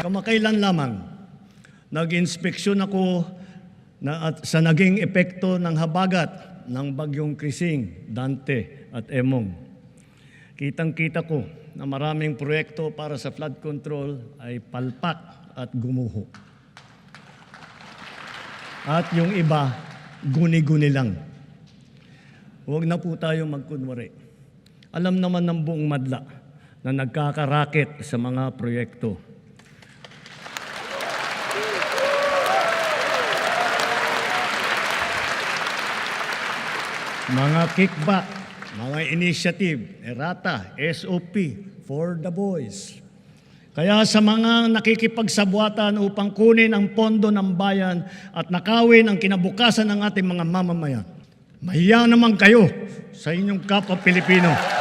Kamakailan lamang, nag-inspeksyon ako na at sa naging epekto ng habagat ng bagyong Krising, Dante at Emong. Kitang-kita ko na maraming proyekto para sa flood control ay palpak at gumuho. At yung iba, guni-guni lang. Huwag na po tayo magkunwari. Alam naman ng buong madla na nagkakaraket sa mga proyekto. Mga kickback, mga initiative, errata, SOP, for the boys. Kaya sa mga nakikipagsabwatan upang kunin ang pondo ng bayan at nakawin ang kinabukasan ng ating mga mamamayan, mahiya naman kayo sa inyong kapwa Pilipino.